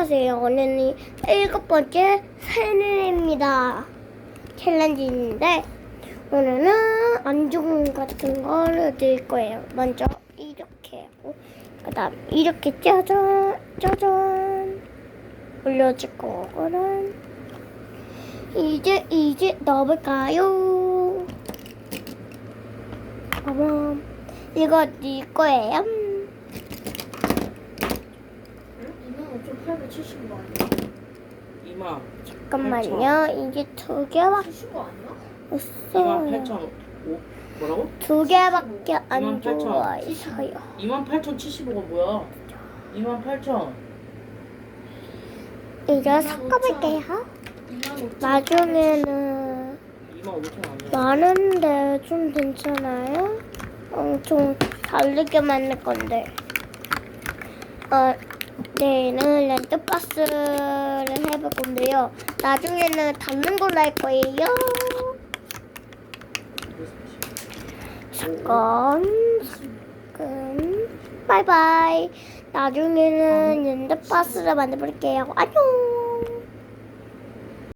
안녕하세요. 오늘은 일곱 번째 새내입니다. 챌린지인데 오늘은 안중 같은 거를 들 거예요. 먼저 이렇게 하고 그다음 이렇게 짜잔 짜잔 올려줄 거고는 이제 이제 넣어볼까요? 어머 이거 네 거예요? 이만 5,870원 아니야? 이만 잠깐만요. 이게 두 개밖에 70원 아니야? 이만 없어요. 8천 오 뭐라고? 두 개밖에 안 28,000. 좋아해서요. 2만 8천 75가 뭐야? 2만 8천 이제 섞어볼게요. 2만 5,000 나중에는 2만 5천 아니야? 많은데 좀 괜찮아요? 엄청 다르게 만들 건데. 어, 내일은 랜드박스를 해볼 건데요. 나중에는 다른 걸로 할 거예요. 잠깐, 잠깐, 바이바이. 나중에는 랜드박스를 만들어볼게요. 안녕.